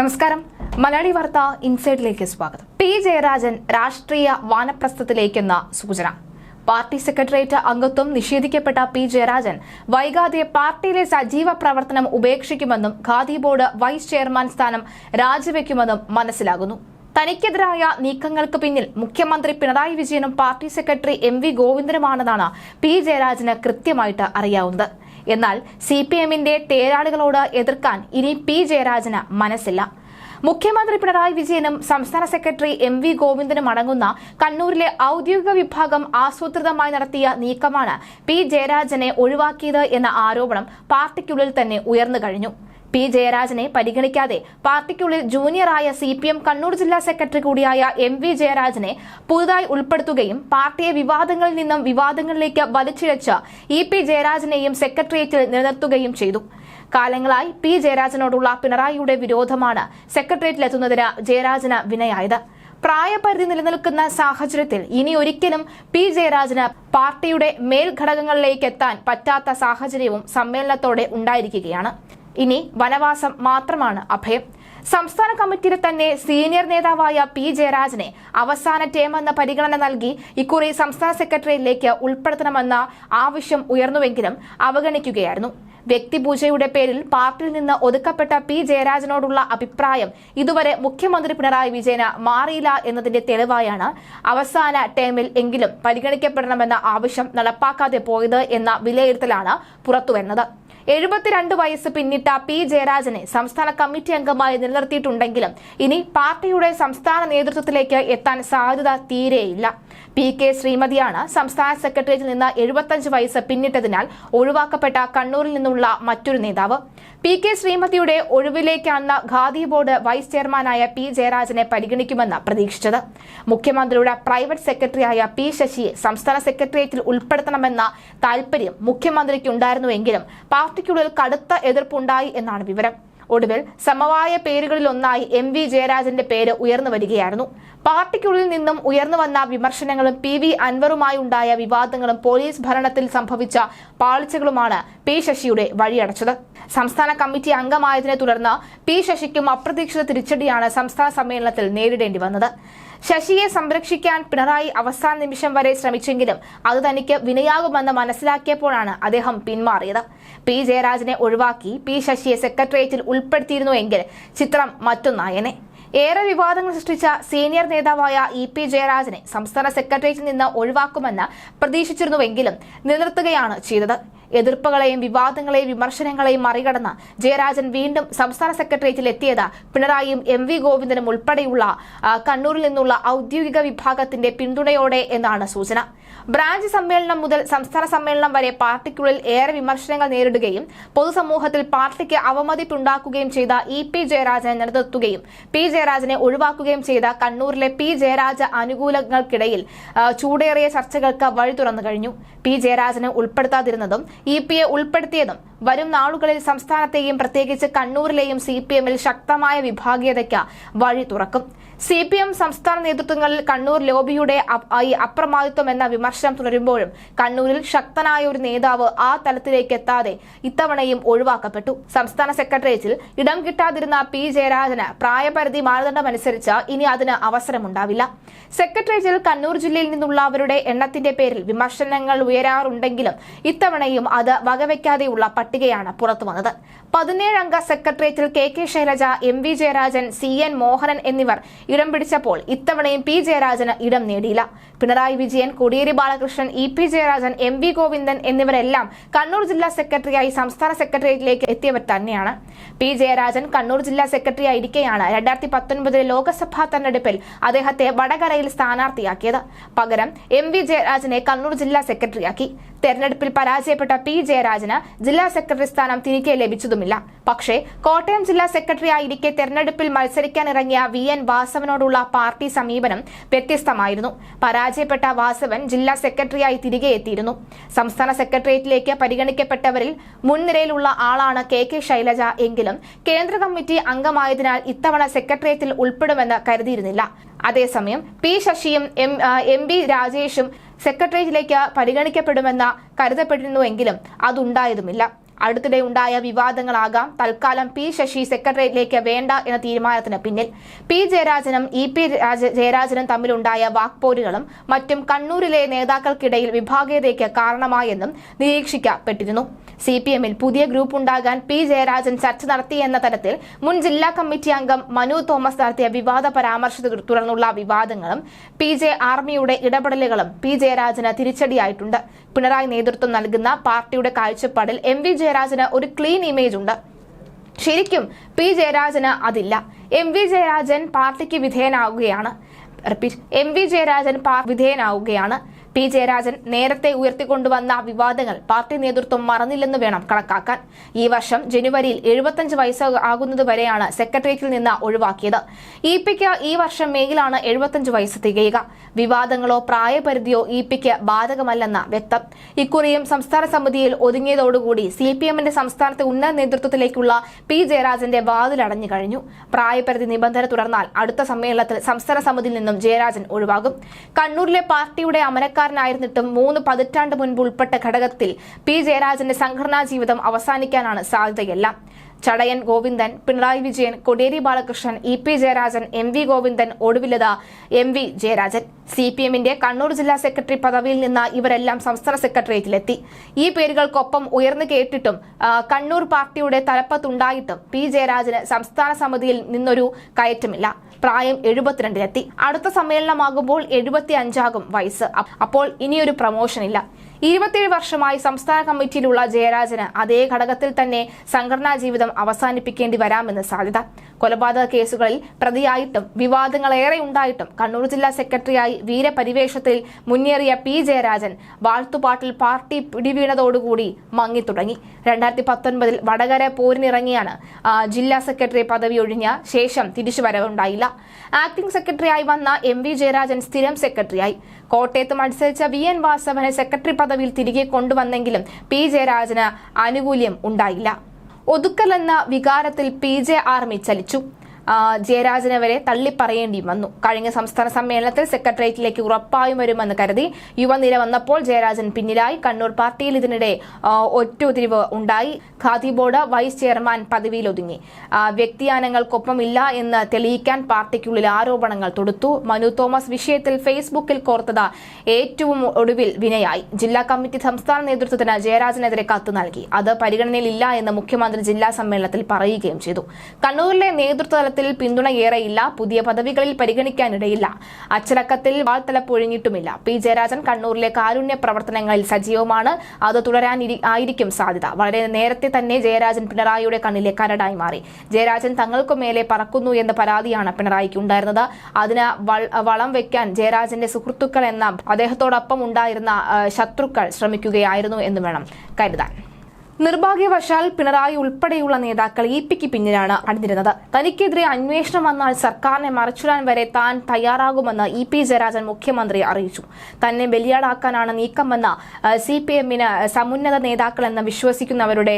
നമസ്കാരം. മലയാളി വാർത്ത ഇൻസൈഡിലേക്ക് സ്വാഗതം. പി. ജയരാജൻ രാഷ്ട്രീയ വാനപ്രസ്ഥത്തിലേക്കെന്ന സൂചന. പാർട്ടി സെക്രട്ടേറിയറ്റ് അംഗത്വം നിഷേധിക്കപ്പെട്ട പി. ജയരാജൻ വൈകാതെ പാർട്ടിയിലെ സജീവ പ്രവർത്തനം ഉപേക്ഷിക്കുമെന്നും ഖാദി ബോർഡ് വൈസ് ചെയർമാൻ സ്ഥാനം രാജിവെക്കുമെന്നും മനസ്സിലാകുന്നു. തനിക്കെതിരായ നീക്കങ്ങൾക്ക് പിന്നിൽ മുഖ്യമന്ത്രി പിണറായി വിജയനും പാർട്ടി സെക്രട്ടറി എം വി ഗോവിന്ദനുമാണെന്നാണ് പി. ജയരാജന് കൃത്യമായിട്ട് അറിയാവുന്നത്. എന്നാൽ സി പി എമ്മിന്റെ തേരാളികളോട് എതിർക്കാൻ ഇനി പി ജയരാജന് മനസ്സില്ല. മുഖ്യമന്ത്രി പിണറായി വിജയനും സംസ്ഥാന സെക്രട്ടറി എം വി ഗോവിന്ദനും അടങ്ങുന്ന കണ്ണൂരിലെ ഔദ്യോഗിക വിഭാഗം ആസൂത്രിതമായി നടത്തിയ നീക്കമാണ് പി ജയരാജനെ ഒഴിവാക്കിയത് എന്ന ആരോപണം പാർട്ടിക്കുള്ളിൽ തന്നെ ഉയർന്നു കഴിഞ്ഞു. പി ജയരാജനെ പരിഗണിക്കാതെ പാർട്ടിക്കുള്ളിൽ ജൂനിയറായ സി പി എം കണ്ണൂർ ജില്ലാ സെക്രട്ടറി കൂടിയായ എം വി ജയരാജനെ പുതുതായി ഉൾപ്പെടുത്തുകയും പാർട്ടിയെ വിവാദങ്ങളിൽ നിന്നും വിവാദങ്ങളിലേക്ക് വലിച്ചിഴച്ച ഇ പി ജയരാജനെയും സെക്രട്ടേറിയറ്റിൽ നിലനിർത്തുകയും ചെയ്തു. കാലങ്ങളായി പി ജയരാജനോടുള്ള പിണറായിയുടെ വിരോധമാണ് സെക്രട്ടേറിയറ്റിലെത്തുന്നതിന് ജയരാജന് വിനയായത്. പ്രായപരിധി നിലനിൽക്കുന്ന സാഹചര്യത്തിൽ ഇനി ഒരിക്കലും പി ജയരാജന് പാർട്ടിയുടെ മേൽഘടകങ്ങളിലേക്ക് എത്താൻ പറ്റാത്ത സാഹചര്യവും സമ്മേളനത്തോടെ ഉണ്ടായിരിക്കുകയാണ്. ഇനി വനവാസം മാത്രമാണ് അഭയം. സംസ്ഥാന കമ്മിറ്റിയിൽ തന്നെ സീനിയർ നേതാവായ പി ജയരാജനെ അവസാന ടേമെന്ന പരിഗണന നൽകി ഇക്കുറി സംസ്ഥാന സെക്രട്ടറിയിലേക്ക് ഉൾപ്പെടുത്തണമെന്ന ആവശ്യം ഉയർന്നുവെങ്കിലും അവഗണിക്കുകയായിരുന്നു. വ്യക്തിപൂജയുടെ പേരിൽ പാർട്ടിയിൽ നിന്ന് ഒതുക്കപ്പെട്ട പി ജയരാജനോടുള്ള അഭിപ്രായം ഇതുവരെ മുഖ്യമന്ത്രി പിണറായി വിജയന് മാറിയില്ല എന്നതിന്റെ തെളിവായാണ് അവസാന ടേമിൽ എങ്കിലും പരിഗണിക്കപ്പെടണമെന്ന ആവശ്യം നടപ്പാക്കാതെ പോയത് എന്ന വിലയിരുത്തലാണ് പുറത്തുവരുന്നത്. എഴുപത്തിരണ്ട് വയസ്സ് പിന്നിട്ട പി ജയരാജനെ സംസ്ഥാന കമ്മിറ്റി അംഗമായി നിലനിർത്തിയിട്ടുണ്ടെങ്കിലും ഇനി പാർട്ടിയുടെ സംസ്ഥാന നേതൃത്വത്തിലേക്ക് എത്താൻ സാധ്യത തീരെയില്ല. പി കെ ശ്രീമതിയാണ് സംസ്ഥാന സെക്രട്ടേറിയറ്റിൽ നിന്ന് എഴുപത്തഞ്ച് വയസ്സ് പിന്നിട്ടതിനാൽ ഒഴിവാക്കപ്പെട്ട കണ്ണൂരിൽ നിന്നുള്ള മറ്റൊരു നേതാവ്. പി കെ ശ്രീമതിയുടെ ഒഴിവിലേക്കാണ് ഖാദി ബോർഡ് വൈസ് ചെയർമാനായ പി ജയരാജനെ പരിഗണിക്കുമെന്ന് പ്രതീക്ഷിച്ചത്. മുഖ്യമന്ത്രിയുടെ പ്രൈവറ്റ് സെക്രട്ടറിയായ പി ശശിയെ സംസ്ഥാന സെക്രട്ടേറിയറ്റിൽ ഉൾപ്പെടുത്തണമെന്ന താൽപര്യം മുഖ്യമന്ത്രിക്കുണ്ടായിരുന്നുവെങ്കിലും പാർട്ടിക്കുള്ളിൽ കടുത്ത എതിർപ്പുണ്ടായി എന്നാണ് വിവരം. ഒടുവിൽ സമവായ പേരുകളിലൊന്നായി എം വി ജയരാജന്റെ പേര് ഉയർന്നു വരികയായിരുന്നു. പാർട്ടിക്കുള്ളിൽ നിന്നും ഉയർന്നു വന്ന വിമർശനങ്ങളും പി വി അൻവറുമായി ഉണ്ടായ വിവാദങ്ങളും പോലീസ് ഭരണത്തിൽ സംഭവിച്ച പാളിച്ചകളുമാണ് പി ശശിയുടെ വഴിയടച്ചത്. സംസ്ഥാന കമ്മിറ്റി അംഗമായതിനെ തുടർന്ന് പി ശശിക്കും അപ്രതീക്ഷിത തിരിച്ചടിയാണ് സംസ്ഥാന സമ്മേളനത്തിൽ നേരിടേണ്ടി വന്നത്. ശശിയെ സംരക്ഷിക്കാൻ പിണറായി അവസാന നിമിഷം വരെ ശ്രമിച്ചെങ്കിലും അത് തനിക്ക് വിനയാകുമെന്ന് മനസ്സിലാക്കിയപ്പോഴാണ് അദ്ദേഹം പിന്മാറിയത്. പി. ജയരാജനെ ഒഴിവാക്കി പി. ശശിയെ സെക്രട്ടേറിയറ്റിൽ ഉൾപ്പെടുത്തിയിരുന്നുവെങ്കിൽ ചിത്രം മറ്റൊന്നായനെ. ഏറെ വിവാദങ്ങൾ സൃഷ്ടിച്ച സീനിയർ നേതാവായ ഇ. പി. ജയരാജനെ സംസ്ഥാന സെക്രട്ടേറിയറ്റിൽ നിന്ന് ഒഴിവാക്കുമെന്ന് പ്രതീക്ഷിച്ചിരുന്നുവെങ്കിലും നിലനിർത്തുകയാണ് ചെയ്തത്. എതിർപ്പുകളെയും വിവാദങ്ങളെയും വിമർശനങ്ങളെയും മറികടന്ന് ജയരാജൻ വീണ്ടും സംസ്ഥാന സെക്രട്ടേറിയറ്റിൽ എത്തിയത് പിണറായിയും എം വി ഗോവിന്ദനും ഉൾപ്പെടെയുള്ള കണ്ണൂരിൽ നിന്നുള്ള ഔദ്യോഗിക വിഭാഗത്തിന്റെ പിന്തുണയോടെ എന്നാണ് സൂചന. ബ്രാഞ്ച് സമ്മേളനം മുതൽ സംസ്ഥാന സമ്മേളനം വരെ പാർട്ടിക്കുള്ളിൽ ഏറെ വിമർശനങ്ങൾ നേരിടുകയും പൊതുസമൂഹത്തിൽ പാർട്ടിക്ക് അവമതിപ്പുണ്ടാക്കുകയും ചെയ്ത ഇ പി ജയരാജനെ നിലനിർത്തുകയും പി ജയരാജനെ ഒഴിവാക്കുകയും ചെയ്ത കണ്ണൂരിലെ പി ജയരാജ അനുകൂലങ്ങൾക്കിടയിൽ ചൂടേറിയ ചർച്ചകൾക്ക് വഴി തുറന്നു കഴിഞ്ഞു. പി ജയരാജനെ ഉൾപ്പെടുത്താതിരുന്നതും ഇ പി എ ഉൾപ്പെടുത്തിയതും വരും നാളുകളിൽ സംസ്ഥാനത്തെയും പ്രത്യേകിച്ച് കണ്ണൂരിലെയും സി പി എമ്മിൽ ശക്തമായ വിഭാഗീയതയ്ക്ക് വഴി തുറക്കും. സി പി എം സംസ്ഥാന നേതൃത്വങ്ങളിൽ കണ്ണൂർ ലോബിയുടെ അപ്രമാദിത്വം എന്ന വിമർശനം തുടരുമ്പോഴും കണ്ണൂരിൽ ശക്തനായ ഒരു നേതാവ് ആ തലത്തിലേക്ക് എത്താതെ ഇത്തവണയും ഒഴിവാക്കപ്പെട്ടു. സംസ്ഥാന സെക്രട്ടേറിയറ്റിൽ ഇടം കിട്ടാതിരുന്ന പി ജയരാജന് പ്രായപരിധി മാനദണ്ഡമനുസരിച്ച് ഇനി അതിന് അവസരമുണ്ടാവില്ല. സെക്രട്ടേറിയറ്റിൽ കണ്ണൂർ ജില്ലയിൽ നിന്നുള്ളവരുടെ എണ്ണത്തിന്റെ പേരിൽ വിമർശനങ്ങൾ ഉയരാറുണ്ടെങ്കിലും ഇത്തവണയും അത് വകവയ്ക്കാതെയുള്ള പട്ടികയാണ് പുറത്തുവന്നത് പതിനേഴംഗ സെക്രട്ടേറിയറ്റിൽ K K Shailaja M V Jayarajan C N Mohanan എന്നിവർ ഇടം പിടിച്ചപ്പോൾ ഇത്തവണയും പി ജയരാജന് ഇടം നേടിയില്ല. Pinarayi Vijayan Kodiyeri Balakrishnan E P Jayarajan M V Govindan എന്നിവരെല്ലാം Kannur ജില്ലാ സെക്രട്ടറിയായി സംസ്ഥാന സെക്രട്ടേറിയറ്റിലേക്ക് എത്തിയവർ തന്നെയാണ്. പി ജയരാജൻ കണ്ണൂർ ജില്ലാ സെക്രട്ടറി ആയിരിക്കെയാണ് രണ്ടായിരത്തി പത്തൊൻപതിലെ ലോക്സഭാ തെരഞ്ഞെടുപ്പിൽ അദ്ദേഹത്തെ വടകരയിൽ സ്ഥാനാർത്ഥിയാക്കിയത്. പകരം എം വി ജയരാജനെ കണ്ണൂർ ജില്ലാ സെക്രട്ടറിയാക്കി. തെരഞ്ഞെടുപ്പിൽ പരാജയപ്പെട്ട പി ജയരാജന് ജില്ലാ സെക്രട്ടറി സ്ഥാനം തിരികെ ലഭിച്ചതുമില്ല. പക്ഷേ കോട്ടയം ജില്ലാ സെക്രട്ടറി ആയിരിക്കെ തെരഞ്ഞെടുപ്പിൽ മത്സരിക്കാനിറങ്ങിയ വി എൻ വാസവനോടുള്ള പാർട്ടി സമീപനം വ്യത്യസ്തമായിരുന്നു. പരാജയപ്പെട്ട വാസവൻ ജില്ലാ സെക്രട്ടറിയായി തിരികെ എത്തിയിരുന്നു. സംസ്ഥാന സെക്രട്ടേറിയറ്റിലേക്ക് പരിഗണിക്കപ്പെട്ടവരിൽ മുൻനിരയിലുള്ള ആളാണ് കെ കെ ശൈലജ എങ്കിലും കേന്ദ്ര കമ്മിറ്റി അംഗമായതിനാൽ ഇത്തവണ സെക്രട്ടേറിയറ്റിൽ ഉൾപ്പെടുമെന്ന് കരുതിയിരുന്നില്ല. അതേസമയം പി ശശിയും എം ബി രാജേഷും സെക്രട്ടേറിയറ്റിലേക്ക് പരിഗണിക്കപ്പെടുമെന്ന് കരുതപ്പെട്ടിരുന്നുവെങ്കിലും അതുണ്ടായതുമില്ല. അടുത്തിടെ ഉണ്ടായ വിവാദങ്ങളാകാം. തൽക്കാലം പി ശശി സെക്രട്ടേറിയറ്റിലേക്ക് വേണ്ട എന്ന തീരുമാനത്തിന് പിന്നിൽ. പി ജയരാജനും ഇ പി രാജ- ജയരാജനും തമ്മിലുണ്ടായ വാക്പോരുകളും മറ്റും കണ്ണൂരിലെ നേതാക്കൾക്കിടയിൽ വിഭാഗീയതയ്ക്ക് കാരണമായെന്നും നിരീക്ഷിക്കപ്പെട്ടിരുന്നു. സി പി എമ്മിൽ പുതിയ ഗ്രൂപ്പ് ഉണ്ടാകാൻ പി ജയരാജൻ ചർച്ച നടത്തിയെന്ന തരത്തിൽ മുൻ ജില്ലാ കമ്മിറ്റി അംഗം മനു തോമസ് നടത്തിയ വിവാദ പരാമർശത്തെ തുടർന്നുള്ള വിവാദങ്ങളും പി ജെ ആർമിയുടെ ഇടപെടലുകളും പി ജയരാജന് തിരിച്ചടിയായിട്ടുണ്ട്. പിണറായി നേതൃത്വം നൽകുന്ന പാർട്ടിയുടെ കാഴ്ചപ്പാടിൽ എം വി ജയരാജന് ഒരു ക്ലീൻ ഇമേജ് ഉണ്ട്. ശരിക്കും പി ജയരാജന് അതില്ല. എം വി ജയരാജൻ പാർട്ടിക്ക് വിധേയനാവുകയാണ്. റിപ്പീറ്റ്. എം വി ജയരാജൻ പാർ വിധേയനാവുകയാണ്. പി ജയരാജൻ നേരത്തെ ഉയർത്തിക്കൊണ്ടുവന്ന വിവാദങ്ങൾ പാർട്ടി നേതൃത്വം മറന്നില്ലെന്ന് വേണം കണക്കാക്കാൻ. ഈ വർഷം ജനുവരിയിൽ എഴുപത്തഞ്ച് വയസ്സ് ആകുന്നതുവരെയാണ് സെക്രട്ടേറിയറ്റിൽ നിന്ന് ഒഴിവാക്കിയത്. ഇ പിക്ക് ഈ വർഷം മേയിലാണ് എഴുപത്തഞ്ച് വയസ്സ് തികയുക. വിവാദങ്ങളോ പ്രായപരിധിയോ ഇ പിക്ക് ബാധകമല്ലെന്ന വ്യക്തം. ഇക്കുറിയും സംസ്ഥാന സമിതിയിൽ ഒതുങ്ങിയതോടുകൂടി സി പി എമ്മിന്റെ സംസ്ഥാനത്തെ ഉന്നത നേതൃത്വത്തിലേക്കുള്ള പി ജയരാജന്റെ വാതിലടഞ്ഞു കഴിഞ്ഞു. പ്രായപരിധി നിബന്ധന തുടർന്നാൽ അടുത്ത സമ്മേളനത്തിൽ സംസ്ഥാന സമിതിയിൽ നിന്നും ജയരാജൻ ഒഴിവാകും. കണ്ണൂരിലെ പാർട്ടിയുടെ അമരക്കാരനായിരുന്നിട്ടും മൂന്ന് പതിറ്റാണ്ട് മുൻപ് ഉൾപ്പെട്ട ഘടകത്തിൽ പി ജയരാജന്റെ സംഘടനാ ജീവിതം അവസാനിക്കാനാണ് സാധ്യതയെല്ലാം. Chadayan Govindan Pinarayi Vijayan Kodiyeri Balakrishnan E P Jayarajan M V Govindan ഒടുവിലത M V Jayarajan. C P എമ്മിന്റെ കണ്ണൂർ ജില്ലാ സെക്രട്ടറി പദവിയിൽ നിന്ന് ഇവരെല്ലാം സംസ്ഥാന സെക്രട്ടേറിയറ്റിലെത്തി. ഈ പേരുകൾക്കൊപ്പം ഉയർന്നു കേട്ടിട്ടും കണ്ണൂർ പാർട്ടിയുടെ തലപ്പത്തുണ്ടായിട്ടും പി ജയരാജന് സംസ്ഥാന സമിതിയിൽ നിന്നൊരു കയറ്റമില്ല. പ്രായം എഴുപത്തിരണ്ടിലെത്തി. അടുത്ത സമ്മേളനമാകുമ്പോൾ എഴുപത്തി അഞ്ചാകും വയസ്സ് അപ്പോൾ ഇനിയൊരു പ്രമോഷൻ ഇല്ല. ഇരുപത്തിയേഴ് വർഷമായി സംസ്ഥാന കമ്മിറ്റിയിലുള്ള ജയരാജന് അതേ ഘടകത്തിൽ തന്നെ സംഘടനാ ജീവിതം അവസാനിപ്പിക്കേണ്ടി വരാമെന്ന് സാധ്യത. കൊലപാതക കേസുകളിൽ പ്രതിയായിട്ടും വിവാദങ്ങൾ ഏറെ ഉണ്ടായിട്ടും കണ്ണൂർ ജില്ലാ സെക്രട്ടറിയായി വീരപരിവേഷത്തിൽ മുന്നേറിയ പി ജയരാജൻ വാഴ്ത്തുപാട്ടിൽ പാർട്ടി പിടിവീണതോടുകൂടി മങ്ങിത്തുടങ്ങി. രണ്ടായിരത്തി പത്തൊൻപതിൽ വടകര പോരിനിറങ്ങിയാണ് ജില്ലാ സെക്രട്ടറി പദവി ഒഴിഞ്ഞ ശേഷം തിരിച്ചുവരവുണ്ടായില്ല ആക്ടിംഗ് സെക്രട്ടറിയായി വന്ന എം വി ജയരാജൻ സ്ഥിരം സെക്രട്ടറിയായി. കോട്ടയത്ത് മത്സരിച്ച വി എൻ വാസവന് സെക്രട്ടറി പദവിയിൽ തിരികെ കൊണ്ടുവന്നെങ്കിലും പി ജയരാജന് ആനുകൂല്യം ഉണ്ടായില്ല. ഒതുക്കൽ എന്ന വികാരത്തിൽ പി ജെ ആർമി ചലിച്ചു. ജയരാജനെ വരെ തള്ളിപ്പറയേണ്ടി വന്നു. കഴിഞ്ഞ സംസ്ഥാന സമ്മേളനത്തിൽ സെക്രട്ടേറിയറ്റിലേക്ക് ഉറപ്പായും വരുമെന്ന് കരുതി യുവനിര വന്നപ്പോൾ ജയരാജൻ പിന്നിലായി. കണ്ണൂർ പാർട്ടിയിൽ ഇതിനിടെ ഒറ്റുതിരിവ് ഉണ്ടായി. ഖാദി ബോർഡ് വൈസ് ചെയർമാൻ പദവിയിൽ ഒതുങ്ങി. ആ, വ്യക്തിയാനങ്ങൾക്കൊപ്പം ഇല്ല എന്ന് തെളിയിക്കാൻ പാർട്ടിക്കുള്ളിൽ ആരോപണങ്ങൾ തൊടുത്തു. മനു തോമസ് വിഷയത്തിൽ ഫേസ്ബുക്കിൽ കോർത്തത് ഏറ്റവും ഒടുവിൽ വിനയായി. ജില്ലാ കമ്മിറ്റി സംസ്ഥാന നേതൃത്വത്തിന് ജയരാജനെതിരെ കത്ത് നൽകി. അത് പരിഗണനയിലില്ല എന്ന് മുഖ്യമന്ത്രി ജില്ലാ സമ്മേളനത്തിൽ പറയുകയും ചെയ്തു. കണ്ണൂരിലെ നേതൃത്വ തലത്തിൽ പിന്തുണ ഏറെയില്ല പുതിയ പദവികളിൽ പരിഗണിക്കാനിടയില്ല. അച്ചടക്കത്തിൽ വാൾത്തല പൊഴിഞ്ഞിട്ടുമില്ല പി. ജയരാജൻ കണ്ണൂരിലെ കാരുണ്യ പ്രവർത്തനങ്ങളിൽ സജീവമാണ്. അത് തുടരാൻ ആയിരിക്കും സാധ്യത. വളരെ നേരത്തെ തന്നെ ജയരാജൻ പിണറായിയുടെ കണ്ണിലെ കരടായി മാറി. ജയരാജൻ തങ്ങൾക്കു മേലെ പറക്കുന്നു എന്ന പരാതിയാണ് പിണറായിക്ക് ഉണ്ടായിരുന്നത്. അതിന് വളം വെക്കാൻ ജയരാജന്റെ സുഹൃത്തുക്കൾ എന്ന അദ്ദേഹത്തോടൊപ്പം ഉണ്ടായിരുന്ന ശത്രുക്കൾ ശ്രമിക്കുകയായിരുന്നു എന്ന് വേണം കരുതാൻ. നിർഭാഗ്യവശാൽ പിണറായി ഉൾപ്പെടെയുള്ള നേതാക്കൾ ഇ പിക്ക് പിന്നിലാണ് അണിനിരുന്നത്. തനിക്കെതിരെ അന്വേഷണം വന്നാൽ സർക്കാരിനെ മറിച്ചിടാൻ വരെ താൻ തയ്യാറാകുമെന്ന് ഇ പി ജയരാജൻ മുഖ്യമന്ത്രി അറിയിച്ചു. തന്നെ ബലിയാടാക്കാനാണ് നീക്കമെന്ന സി പി എമ്മിന് സമുന്നത നേതാക്കളെന്ന് വിശ്വസിക്കുന്നവരുടെ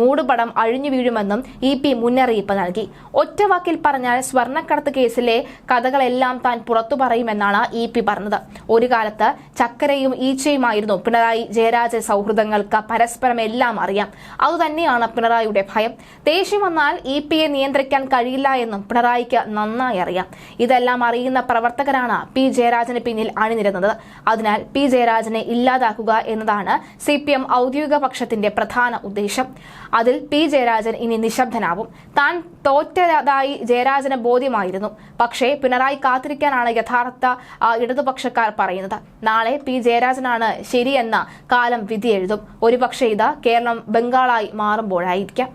മൂടുപടം അഴിഞ്ഞു വീഴുമെന്നും ഇ പി മുന്നറിയിപ്പ് നൽകി. ഒറ്റവാക്കിൽ പറഞ്ഞാൽ സ്വർണക്കടത്ത് കേസിലെ കഥകളെല്ലാം താൻ പുറത്തു പറയുമെന്നാണ് ഇ പി പറഞ്ഞത്. ഒരു കാലത്ത് ചക്കരയും ഈച്ചയുമായിരുന്നു പിണറായി ജയരാജ സൗഹൃദങ്ങൾക്ക് പരസ്പരം അറിയാം. അതുതന്നെയാണ് പിണറായിയുടെ ഭയം. ദേഷ്യം വന്നാൽ ഇ പി എ നിയന്ത്രിക്കാൻ കഴിയില്ല എന്നും പിണറായിക്ക് നന്നായി അറിയാം. ഇതെല്ലാം അറിയുന്ന പ്രവർത്തകരാണ് പി ജയരാജന് പിന്നിൽ അണിനിരുന്നത്. അതിനാൽ പി ജയരാജനെ ഇല്ലാതാക്കുക എന്നതാണ് സി പി എം ഔദ്യോഗിക പക്ഷത്തിന്റെ പ്രധാന ഉദ്ദേശം. അതിൽ പി ജയരാജൻ ഇനി നിശബ്ദനാവും. താൻ തോറ്റതായി ജയരാജന് ബോധ്യമായിരുന്നു. പക്ഷേ പിണറായി കാത്തിരിക്കാനാണ് യഥാർത്ഥ ഇടതുപക്ഷക്കാർ പറയുന്നത്. നാളെ പി ജയരാജനാണ് ശരിയെന്ന കാലം വിധിയെഴുതും. ഒരുപക്ഷെ ഇത് കേരളം ബംഗാളായി മാറുമ്പോഴായിരിക്കാം.